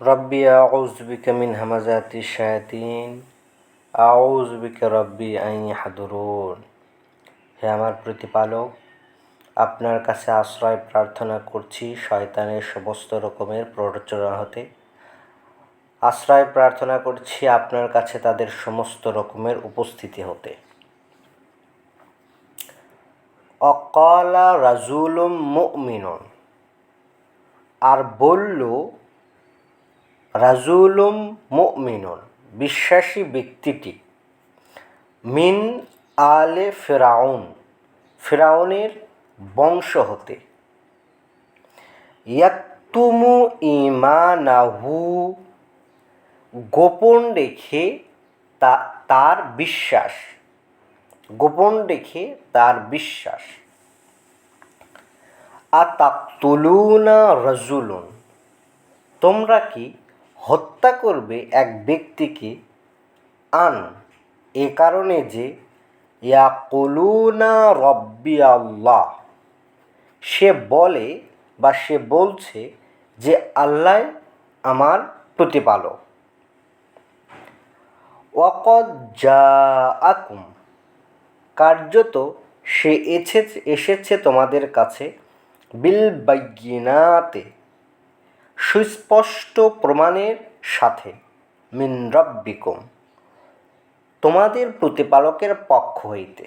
রব্বি, আউযু বিকা মিন হামাজাতি শায়াতিন, আউযু বিকা রব্বি আন ইয়াহদুরুন। হে আমার প্রতিপালক, আপনার কাছে আশ্রয় প্রার্থনা করছি শয়তানের সমস্ত রকমের প্ররোচনা হতে। আশ্রয় প্রার্থনা করছি আপনার কাছে তাদের সমস্ত রকমের উপস্থিতি হতে। অকালা রাজুলুম মুমিনুন। আর বলল রাজুলুম মুমিনুন, বিশ্বাসী ব্যক্তিটি। মিন আলে ফেরাউন, ফেরাউনের বংশ হতে। ইয়াতুমু ইমানাহু গোপন রেখে তা, তার বিশ্বাস। গোপন রেখে তার বিশ্বাস। আতাকতুলুনা রাজুলুন, তোমরা কি হত্যা করবে এক ব্যক্তিকে আন। এ কারণে যে, ইয়াকুলুনা রব্বি আল্লাহ। সে বলে বা সে বলছে যে, আল্লাহ আমার প্রতিপালক। ওয়াকদ যা আকুম কার্যত সে এসেছে তোমাদের কাছে বিল বাইগিনাতে সুস্পষ্ট প্রমাণের সাথে, মিন রব্বিকুম, তোমাদের প্রতিপালকের পক্ষ হইতে,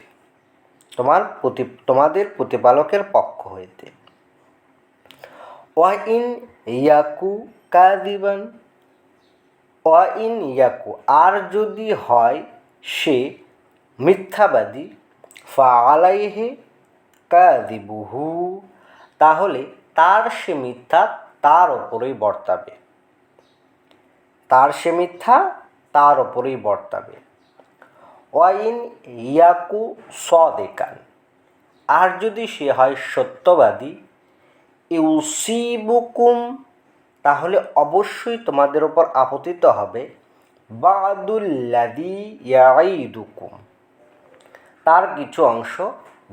তোমার প্রতি, তোমাদের প্রতিপালকের পক্ষ হইতে। ওয়াইন ইয়াকু কাদিবান ওয়াইন ইয়াকু, আর যদি হয় সে মিথ্যাবাদী, ফা আলাইহে কাদিবুহু তাহলে তার সে মিথ্যা তার ওপরেই বর্তাবে। তার সে মিথ্যা, তার ওপরেই বর্তাবে। ওয়াইন ইয়াকু সদেকান। আর যদি সে হয় সত্যবাদী, ইউসিবুকুম, তাহলে অবশ্যই তোমাদের ওপর আপতিত হবে। বাদুল্লাদি ইয়াইদুকুম তার কিছু অংশ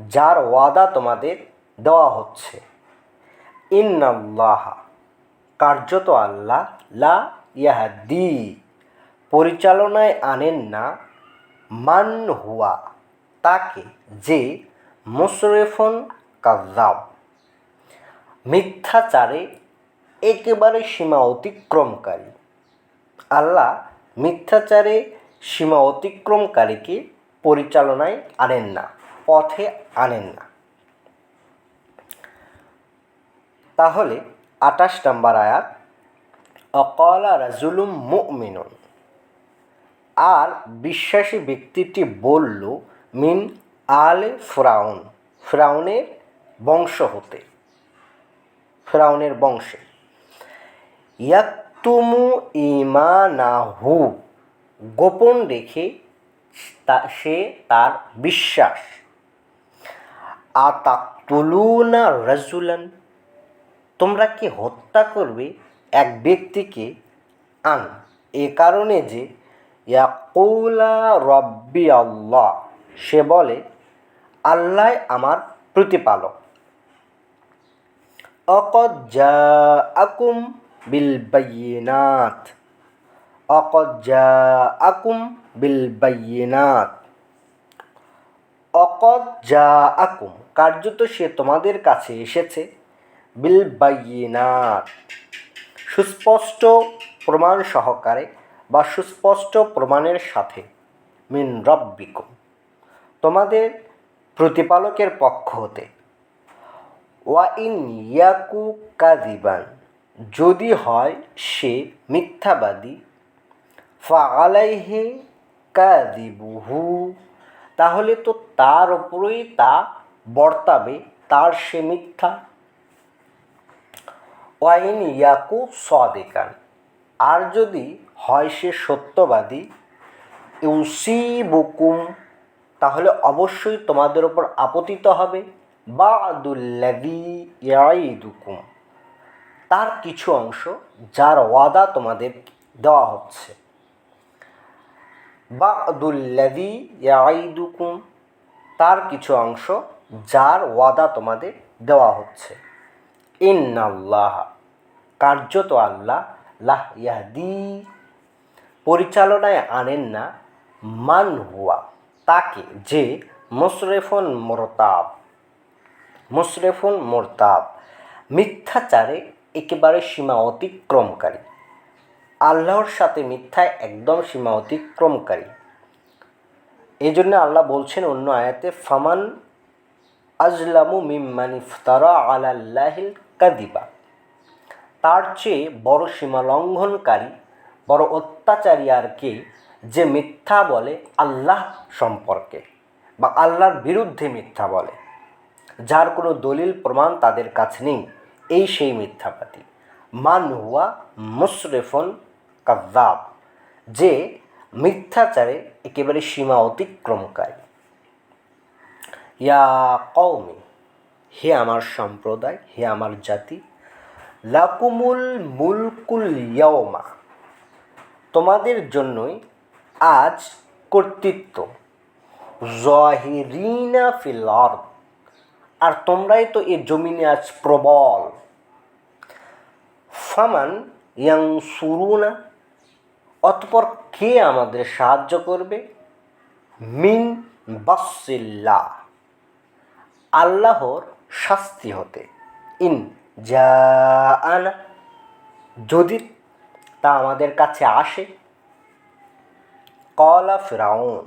যার ওয়াদা তোমাদের দেওয়া হচ্ছে। ইন্নাল্লাহা কার্যত আল্লাহ লা ইয়াহাদি। পরিচালনায় আনেন না মান হুয়া, তাকে যে মুশরেফন কাজাব মিথ্যাচারে একেবারে সীমা অতিক্রমকারী। আল্লাহ মিথ্যাচারে সীমা অতিক্রমকারীকে পরিচালনায় আনেন না, পথে আনেন না। তাহলে আঠাশ নম্বর আয়াত, অকলা রাজুলুম মুমিনুন। আর বিশ্বাসী ব্যক্তিটি বলল, মিন আলে ফ্রাউন, ফ্রাউনের বংশ হতে। ফ্রাউনের বংশে। ইয়াক্তুমু ইমানাহু গোপন রেখে তা, সে তার বিশ্বাস। আতাকতুলুনা রাজুলান তোমরা কি হত্যা করবে এক ব্যক্তিকে? আন। এ কারণে যে, ইয়াকুলা রব্বি আল্লাহ, সে বলে, আল্লাহ আমার প্রতিপালক। অকদ যা আকুম বিল বাইনাত অকদ যা আকুম বিল বাইনাত অকদ যা আকুম কার্যত সে তোমাদের কাছে এসেছে। বিল বাইনাত সুস্পষ্ট প্রমাণ সহকারে বা সুস্পষ্ট প্রমাণের সাথে, মিন রব্বিকুম। তোমাদের প্রতিপালকের পক্ষ হতে, ওয়া ইন ইয়াকু কাজিবান যদি হয় সে মিথ্যাবাদী, ফা আলাইহে কাদিবুহু তাহলে তো তার ওপরেই তা বর্তাবে, তার সে মিথ্যা। ওয়াইন ইয়াকু সদেকান। আর যদি হয় সে সত্যবাদী ইউসি বুকুম তাহলে অবশ্যই তোমাদের ওপর আপতিত হবে। বা আদুল্লাদি ইয়াইদুকুম তার কিছু অংশ যার ওয়াদা তোমাদের দেওয়া হচ্ছে। বা আদুল্লাদি ইয়াইদুকুম তার কিছু অংশ যার ওয়াদা তোমাদের দেওয়া হচ্ছে। ইন্নাল্লাহ। কার্যত আল্লাহ লাহ ইয়াহদি। পরিচালনায় আনেন না। মান হুয়া, তাকে যে মুশরেফুন মোরতাব মুশরেফুন মোরতাব, মিথ্যাচারে একেবারে সীমা অতিক্রমকারী। আল্লাহর সাথে মিথ্যায় একদম সীমা অতিক্রমকারী। এই জন্য আল্লাহ বলছেন অন্য আয়াতে, ফামান আজলামু মিম্মান ইফতারা আলাল্লাহিল কাদিবা তার চেয়ে বড় সীমা লঙ্ঘনকারী, বড় অত্যাচারী আর কে যে মিথ্যা বলে আল্লাহ সম্পর্কে বা আল্লাহর বিরুদ্ধে মিথ্যা বলে। যার কোনো দলিল প্রমাণ তাদের কাছে নেই, এই সেই মিথ্যাবাদী। মান হুয়া মুশরেফন কাদ্দাব যে মিথ্যাচারে একেবারে সীমা অতিক্রমকারী। ইয়া কওমি হে আমার সম্প্রদায়, হে আমার জাতি, লাকুমুল মুলকুল ইয়মা তোমাদের জন্যই আজ কর্তৃত্ব। জহিরিনা ফিল আর তোমরাই তো এ জমিনে আজ প্রবল। ফামান ইয়াং সুরুনা অতপর কে আমাদের সাহায্য করবে? মিন বাসিল্লাহ আল্লাহর শাস্তি হতে। ইন যা আনা যদি তা আমাদের কাছে আসে। কলা ফ্রাউন,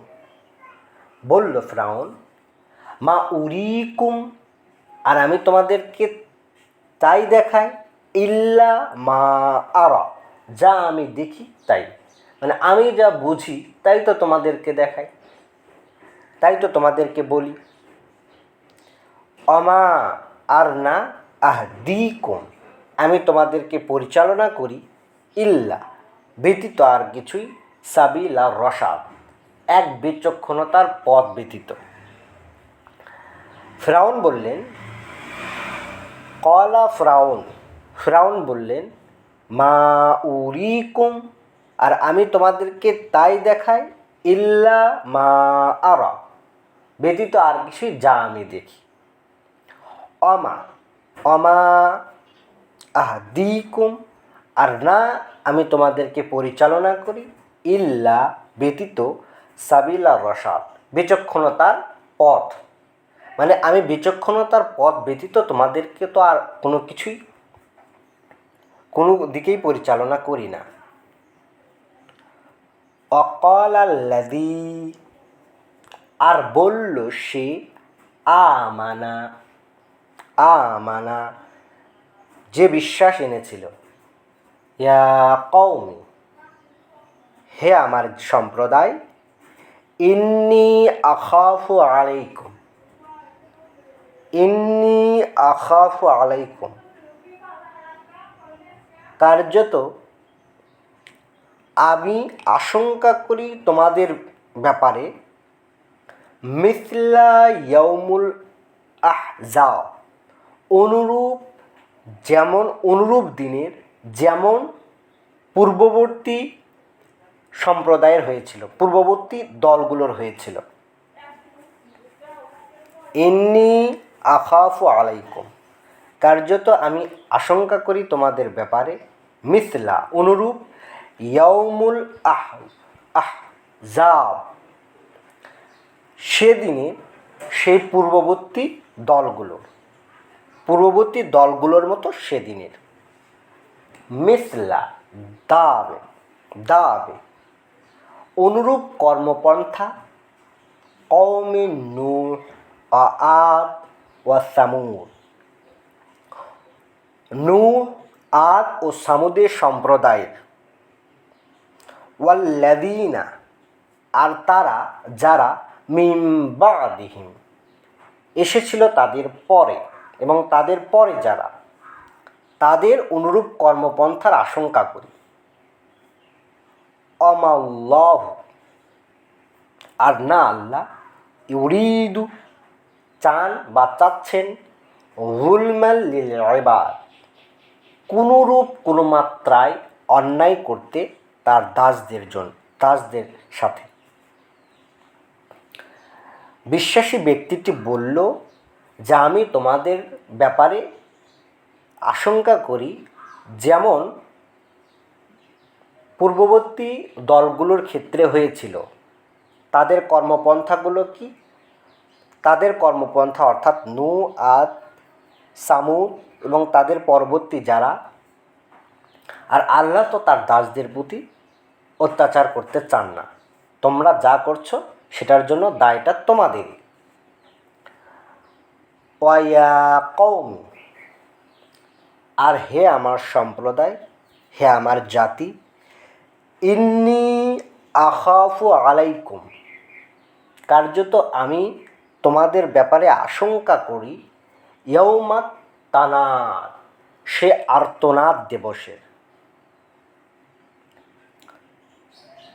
বলল ফ্রাউন, মা উরিকুম, আর আমি তোমাদেরকে তাই দেখাই, ইল্লা মা আরা, যা আমি দেখি তাই। মানে আমি যা বুঝি তাই তো তোমাদেরকে দেখাই, তাই তো তোমাদেরকে বলি। অমা আর না আহ দিকুম আমি তোমাদেরকে পরিচালনা করি ইল্লা, ব্যতীত আর কিছুই সাবিলা রসাদ এক বিচক্ষণতার পথ ব্যতীত। ফ্রাউন বললেন, কলা ফ্রাউন। ফ্রাউন বললেন, মা উরিকুম। আর আমি তোমাদেরকে তাই দেখাই, ইল্লা মা আরা। ব্যতীত আর কিছুই যা আমি দেখি। অমা অমা আহ দিকুম আর না আমি তোমাদেরকে পরিচালনা করি ইল্লা ব্যতীত সাবিলা রসাদ বিচক্ষণতার পথ মানে আমি বিচক্ষণতার পথ ব্যতীত তোমাদেরকে তো আর কোনো কিছুই কোনো দিকেই পরিচালনা করি না অকল আর বলল সে আমানা আমানা যে বিশ্বাস এনেছিল। ইয়া কৌমি হে আমার সম্প্রদায়, ইন্নি আখাফু আলাইকুম, ইন্নি আখাফু আলাইকুম। কার্যত আমি আশঙ্কা করি তোমাদের ব্যাপারে মিথলা ইয়ৌমুল আহজা অনুরূপ, যেমন অনুরূপ দিনের, যেমন পূর্ববর্তী সম্প্রদায়ের হয়েছিল, পূর্ববর্তী দলগুলোর হয়েছিল। এমনি আখাফু আলাইকুম। কার্যত আমি আশঙ্কা করি তোমাদের ব্যাপারে, মিসলা, অনুরূপ ইয়াউমুল আহ আহ জাব সেদিনে সেই পূর্ববর্তী দলগুলোর। পূর্ববর্তী দলগুলোর মতো সেদিনের। মিসলা, দাবে দাবে। অনুরূপ কর্মপন্থা কৌমে নূর আদ ও সামুদ। নূ আদ ও সামুদের সম্প্রদায়ের। ওয়াল্লাদিনা আর তারা, যারা মিম্বাদিহীন এসেছিল তাদের পরে। এবং তাদের পরে যারা, তাদের অনুরূপ কর্মপন্থার আশঙ্কা করি। অমাল্লাহ আর না আল্লাহ, ইউরিদু, চান বা চাচ্ছেন ইবাদ, কোনোরূপ কোনো মাত্রায় অন্যায় করতে তার দাসদের জন্য দাসদের সাথে। বিশ্বাসী ব্যক্তিটি বলল যে আমি তোমাদের ব্যাপারে আশঙ্কা করি, যেমন পূর্ববর্তী দলগুলোর ক্ষেত্রে হয়েছিল। তাদের কর্মপন্থাগুলো কি? তাদের কর্মপন্থা অর্থাৎ নু, আদ সামুদ এবং তাদের পরবর্তী যারা, আর আল্লাহ তো তার দাসদের প্রতি অত্যাচার করতে চান না। তোমরা যা করছ, সেটার জন্য দায়টা তোমাদেরই। ওয়া কৌম আর হে আমার সম্প্রদায়, হে আমার জাতি, ইন্নি আখাফু আলাইকুম। কার্যত আমি তোমাদের ব্যাপারে আশঙ্কা করি ইয়ৌমাত তানাদ, সে আর্তনাদ দিবসের।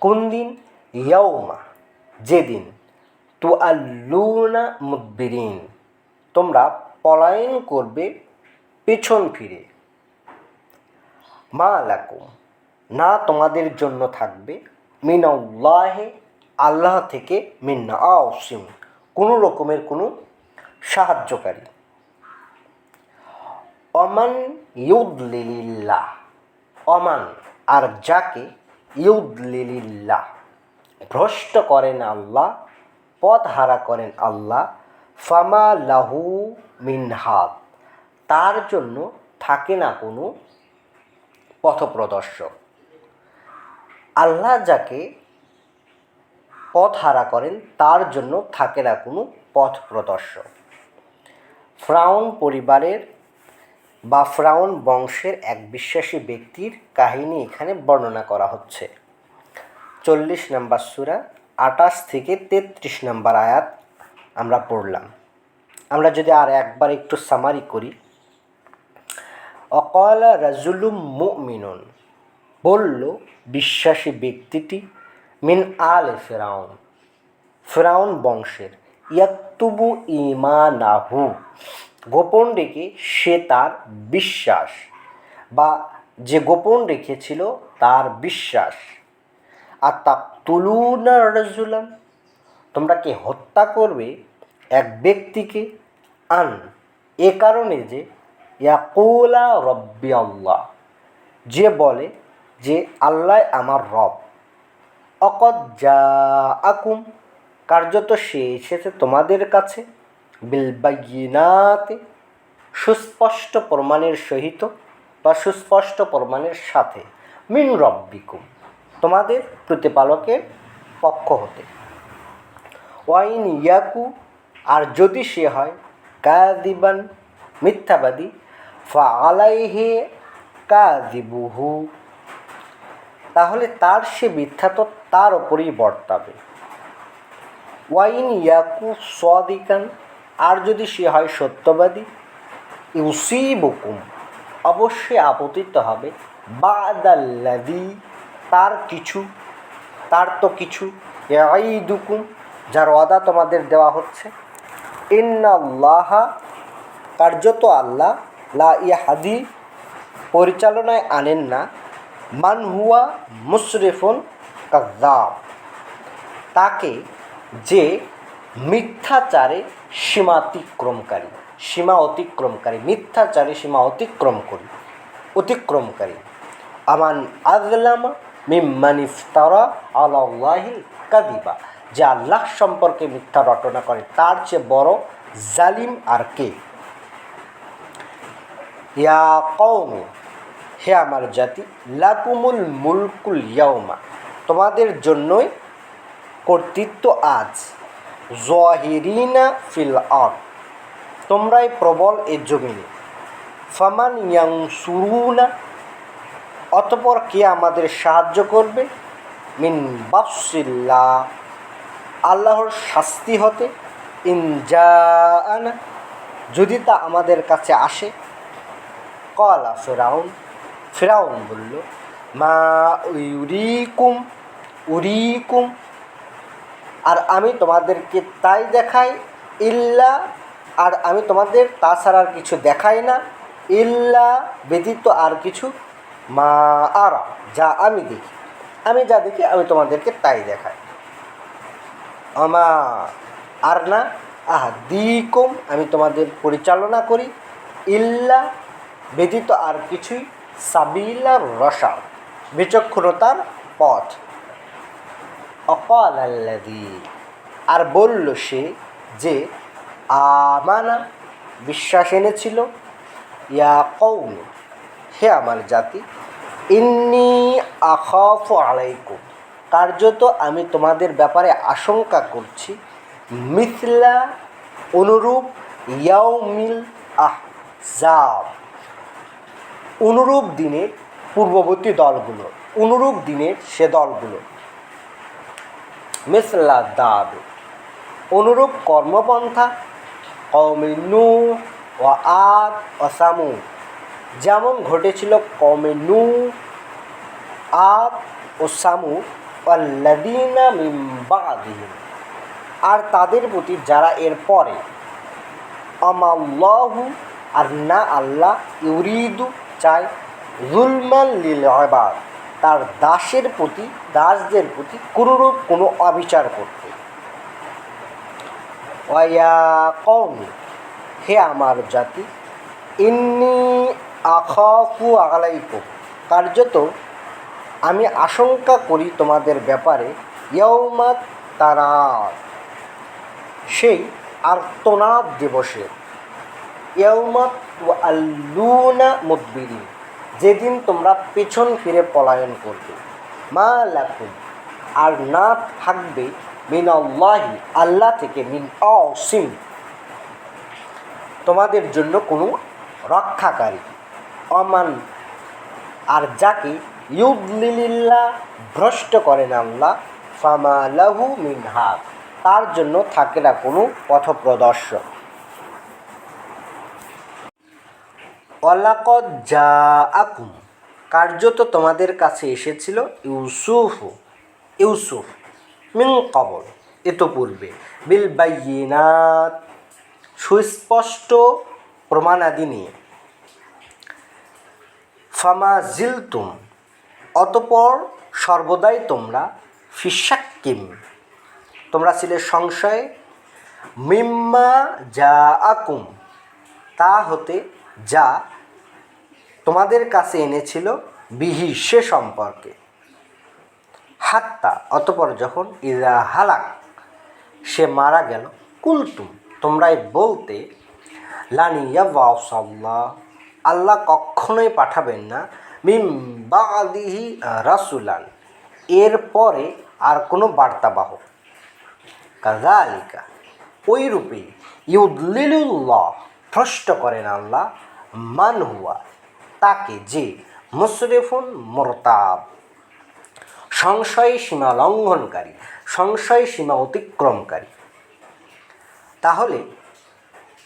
কোন দিন? ইয়ৌমা যেদিন তু আল্লুনা মুদবিরিন। তোমরা পলায়ন করবে পেছন ফিরে। মা লাকুম না তোমাদের জন্য থাকবে মিনাল্লাহে, আল্লাহ থেকে মিন্না আউসিম কোনো রকমের কোনো সাহায্যকারী। অমান ইউদলিল্লাহ অমান আর যাকে ইউদলিল্লাহ ভ্রষ্ট করেন আল্লাহ পথ হারা করেন আল্লাহ ফামা লাহু মিনহাদ তার জন্য থাকে না কোনো পথপ্রদর্শক। আল্লাহ যাকে পথ হারা করেন, তার জন্য থাকে না কোনো পথ প্রদর্শক ফ্রাউন পরিবারের বা ফ্রাউন বংশের এক বিশ্বাসী ব্যক্তির কাহিনী এখানে বর্ণনা করা হচ্ছে। চল্লিশ নম্বর সুরা আটাশ থেকে তেত্রিশ নম্বর আয়াত আমরা পড়লাম। আমরা যদি আর একবার একটু সামারি করি। অকল রাজুলুম মু মুমিনুন, বলল বিশ্বাসী ব্যক্তিটি মিন আল ফেরাউন ফেরাউন বংশের। ইয়াক্তুবু ইমানাহু গোপন রেখে সে তার বিশ্বাস বা যে গোপন রেখেছিল তার বিশ্বাস। আর তা তুলুনা রাজুলান তোমরা কি হত্যা করবে? এক ব্যক্তিকে আন। এ কারণে যে, ইয়াকুলা রব্বি আল্লাহ। যে বলে যে, আল্লাহ আমার রব। অকদ যা আকুম কার্যত সে এসেছে তোমাদের কাছে। বিলবাইনাতে সুস্পষ্ট প্রমাণের সহিত বা সুস্পষ্ট প্রমাণের সাথে। মিন রব্বিকুম, তোমাদের প্রতিপালকের পক্ষ হতে। ওয়াইন ইয়াকু, আর যদি সে হয় কাদিবান মিথ্যাবাদী ফা আলাইহে কাদিবুহু তাহলে তার সে মিথ্যা তো তার ওপরেই বর্তাবে। ওয়াইন ইয়াকু সদিকান, আর যদি সে হয় সত্যবাদী, ইউসিবুকুম, অবশ্যই আপতিত হবে। বাদাল্লাদি তার কিছু, তার তো কিছু দুকুম যার ওয়াদা তোমাদের দেওয়া হচ্ছে। ইন্নাল্লাহা, কার্যত আল্লাহ, লা ইয়াহাদি, পরিচালনায় আনেন না। মান হুয়া মুশরিফুন তাকে যে মিথ্যাচারে সীমা অতিক্রমকারী সীমা অতিক্রমকারী, মিথ্যাচারে সীমা অতিক্রম করি, অতিক্রমকারী। আমান আজলামা মিম্মান ইফতারা আল্লাহিল কাদিবা যে আল্লাহ সম্পর্কে মিথ্যা রটনা করে। তার চেয়ে বড় জালিম আর কে? ইয়া কৌমি হে আমার জাতি, লাকুমুল মুলকুল ইয়াউমা, তোমাদের জন্যই কর্তৃত্ব আজ। জহিরিনা ফিল আর তোমরাই প্রবল এ জমিনে। ফামান ইয়াং সুরুনা অতপর কে আমাদের সাহায্য করবে? মিন বাফসিল্লা আল্লাহর শাস্তি হতে ইনজাআনা যদি তা আমাদের কাছে আসে। কলা ফেরাউন ফেরাউন বলল, মা উরিকুম উরিকুম, আর আমি তোমাদেরকে তাই দেখাই ইল্লা, আর আমি তোমাদের তাছাড়া আর কিছু দেখাই না ইল্লা, ব্যতীত আর কিছু মা আরা, যা আমি দেখি। আমি যা দেখি, আমি তোমাদেরকে তাই দেখাই। আমা আর না আহা দিকুম আমি তোমাদের পরিচালনা করি। ইল্লা ব্যতীত আর কিছুই সাবিলা রসা, বিচক্ষণতার পথ। অকাল আল্লাদি আর বলল সে যে, আমানা বিশ্বাস এনেছিল, ইয়া কৌমি হে আমার জাতি, ইন্নি আখাফ আলাইকুম। কার্যত আমি তোমাদের ব্যাপারে আশঙ্কা করছি। মিথলা অনুরূপ ইয়াউমিল আহজাব। অনুরূপ দিনের পূর্ববর্তী দলগুলো, অনুরূপ দিনের সে দলগুলো। মিসলা দাব অনুরূপ কর্মপন্থা কৌমে নু ও আদ ও সামু যেমন ঘটেছিল কৌমে নু আদ ও সামু আল্লাদিনা মিম্বাদিহিম আর তাদের প্রতি যারা এর পরে, আমাল্লাহু আর না আল্লাহ, ইউরিদু চায় জুলমান লিল ইবাদ, তার দাসের প্রতি, দাসদের প্রতি কোনোরূপ কোনো অবিচার করতে। ওয়া কওমি, হে আমার জাতি, ইন্নি আখাফু আলাইকুম, কার্যত আমি আশঙ্কা করি তোমাদের ব্যাপারে ইয়ৌমাত তারা সেই আর্তনাদ দিবসের। ইয়ৌমাত আল্লুনা মুদবিরি যেদিন তোমরা পেছন ফিরে পলায়ন করবে। মা লাকুম, আর না থাকবে মিন আল্লাহি আল্লাহ থেকে মিন অসিম তোমাদের জন্য কোনো রক্ষাকারী, অমান, আর যাকে ইউদলিল্লা ভ্রষ্ট করেন আল্লাহ। ফামা লাহু মিন হাত তার জন্য থাকে না কোনো পথপ্রদর্শক। অলাকত যা আকুম কার্যত তোমাদের কাছে এসেছিল ইউসুফ ইউসুফ মিন কবর পূর্বে। বিল বাইনাত সুস্পষ্ট প্রমাণাদি নিয়ে। ফামা জিলতুম অতপর সর্বদাই তোমরা ফিসাক্কিম তোমরা ছিলে সংশয়ে। মিম্মা যা আকুম তা হতে যা তোমাদের কাছে এনেছিল বিহি সে সম্পর্কে। হাত্তা, অতপর যখন ইরা হালাক, সে মারা গেল, কুলতুম, তোমরাই বলতে লানিয়া ওয়াসাল্লাহ আল্লাহ কখনোই পাঠাবেন না মিম বাদিহি রাসুলান। এরপরে আর কোনো বার্তাবাহক কাজালিকা ওই রূপে ইউদলিলুল্লাহ ভ্রষ্ট করেন আল্লাহ। মান হুয়া, তাকে যে মুশরিফুন মোরতাব। সংশয় সীমা লঙ্ঘনকারী, সংশয় সীমা অতিক্রমকারী। তাহলে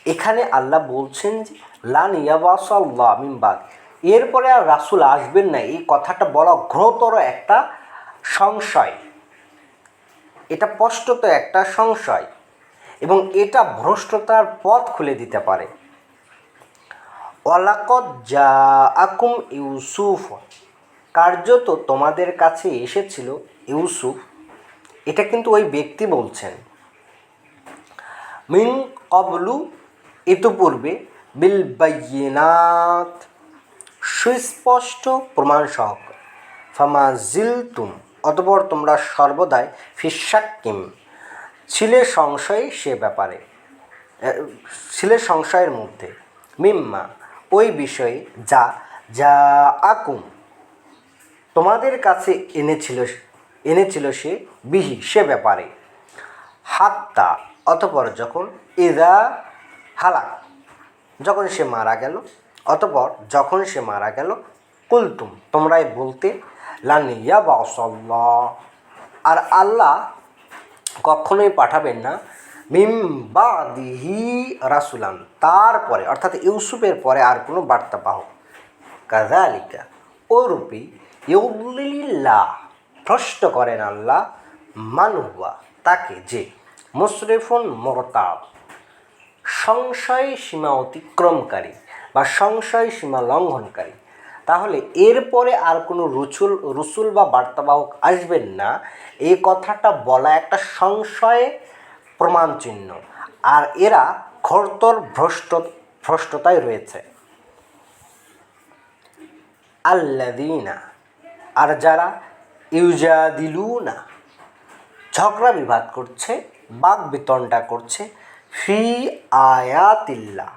এখানে আল্লাহ বলছেন যে, লান ইয়াবাসাল্লাহ মিমবাদ এরপরে আর রাসুল আসবেন না। এই কথাটা বলা ঘোরতর একটা সংশয়। এটা স্পষ্টত একটা সংশয়। এবং এটা ভ্রষ্টতার পথ খুলে দিতে পারে। অলাকত যা আকুম ইউসুফ। কার্যত তোমাদের কাছে এসেছিল ইউসুফ। এটা কিন্তু ওই ব্যক্তি বলছেন। মিন কবলু ইতপূর্বে বিল বাইনাত সুস্পষ্ট প্রমাণ সহক ফামা জিলতুম, অতপর তোমরা সর্বদাই ফিসাক্কিম। ছিলে সংশয় সে ব্যাপারে ছিলে সংশয়ের মধ্যে। মিম্মা, ওই বিষয়ে যা যা আকুম। তোমাদের কাছে এনেছিল এনেছিল সে বিহি, সে ব্যাপারে। হাত্তা, অতপর যখন ইদা হালাক, যখন সে মারা গেল অতপর যখন সে মারা গেল, কুলতুম, তোমরাই বলতে লানিয়া বা আর আল্লাহ কখনোই পাঠাবেন না মিম বা দিহি রাসুলান। তারপরে, অর্থাৎ ইউসুফের পরে আর কোনো বার্তা পাহ কাজালিকা ওরূপী ইউল্লিল্লাহ ভ্রষ্ট করেন আল্লাহ মানুয়া তাকে যে মুশরিফুন মোরতাব, সংশয় সীমা অতিক্রমকারী। বা সংশয় সীমা লঙ্ঘনকারী। তাহলে এরপরে আর কোনো রুচুল, রুসুল বা বার্তাবাহক আসবেন না। এই কথাটা বলা একটা সংশয়ে প্রমাণ চিহ্ন আর এরা ঘরতর ভ্রষ্ট, ভ্রষ্টতায় রয়েছে। আল্লাদিনা আর যারা ইউজা দিলু না ঝগড়া বিবাদ করছে, বাক বিতণ্ডা করছে, ফি আয়াতিল্লাহ।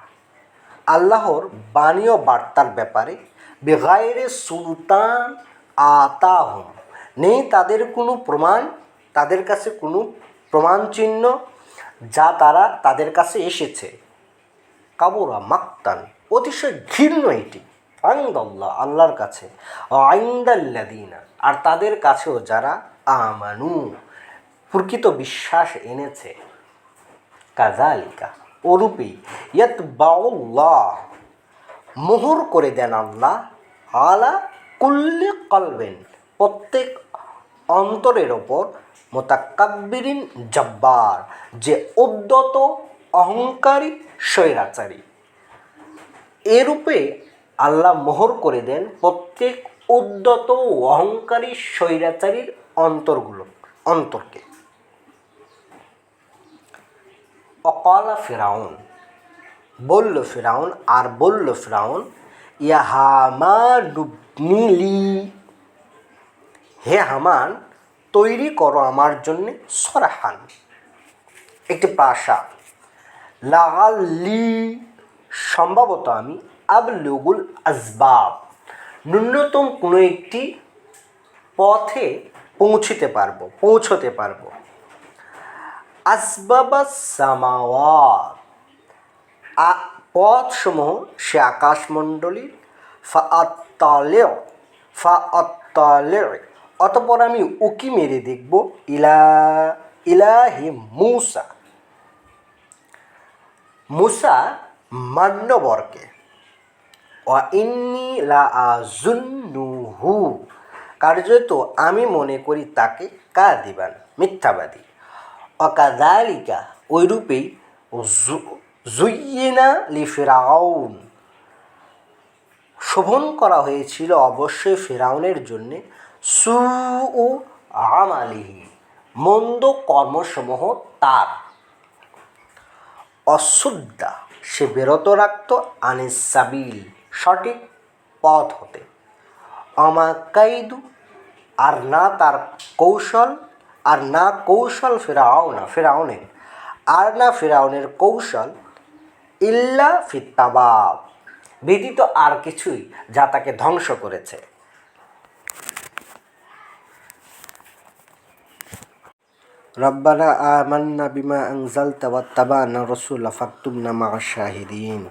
আল্লাহর বাণী ও বার্তার ব্যাপারে বেগাইরে সুলতান আতাহম। নেই তাদের কোনো প্রমাণ, তাদের কাছে কোনো প্রমাণ চিহ্ন যা তারা তাদের কাছে এসেছে। কাবুরা মাক্তান, অতিশয় ঘৃণ্য এটি। আইন্দাল্লাহ আল্লাহর কাছে। আইন্দাল্লাদিনা আর তাদের কাছেও যারা আমানু, প্রকৃত বিশ্বাস এনেছে। কাজালিকা ওরূপেই ইয়াত বাউল্লাহ মোহর করে দেন আল্লাহ, আলা কুল্লি কলবেন, প্রত্যেক অন্তরের ওপর মোতাকাব্বিরিন জব্বার, যে উদ্যত অহংকারী স্বৈরাচারী। এরূপে আল্লাহ মোহর করে দেন প্রত্যেক উদ্যত অহংকারী স্বৈরাচারীর অন্তরগুলো, অন্তরকে। অকালা ফেরাউন, বলল ফেরাউন, আর বলল ফেরাউন ইয়া হামানুবনিলি হে হামান, তৈরি করো আমার জন্য সরাহান। একটি প্রাসাদ লাগাল্লি সম্ভবত আমি আবলুগুল আসবাব। ন্যূনতম কোনো একটি পথে পৌঁছিতে পারব, পৌঁছতে পারব। আসবাবা সামাওয়াত। পথসমূহ সে আকাশমণ্ডলীর। ফা আত্তালে ফা আত্তালে অতপর আমি উকি মেরে দেখব ইলা, ইলাহি মুসা। মুসা মান্যবরকে। ও ইন্নি লা আজুন্নুহু কার্যত আমি মনে করি তাকে কা দিবান মিথ্যাবাদী। অকাদালিকা ওইরূপেই জুইনা লি ফেরাউন শোভন করা হয়েছিল অবশ্যই ফেরাউনের জন্যে। সু উ আমালিহি মন্দ কর্মসমূহ তার। অশুদ্ধা, সে বিরত রাখত আনিস সাবিল, সঠিক পথ হতে। অমাকাইদু আর না তার কৌশল আর না কৌশল ফেরাও না ফেরাউনের। আর না ফেরাউনের কৌশল ইল্লা ফিত্তাবাব ব্যতীত আর কিছুই যা তাকে ধ্বংস করেছে। রব্বানা আমান্না বিমা আনজালতা ওয়াত্তাবা'না রাসূলা ফাকতুবনা মা'আশ শাহিদিন।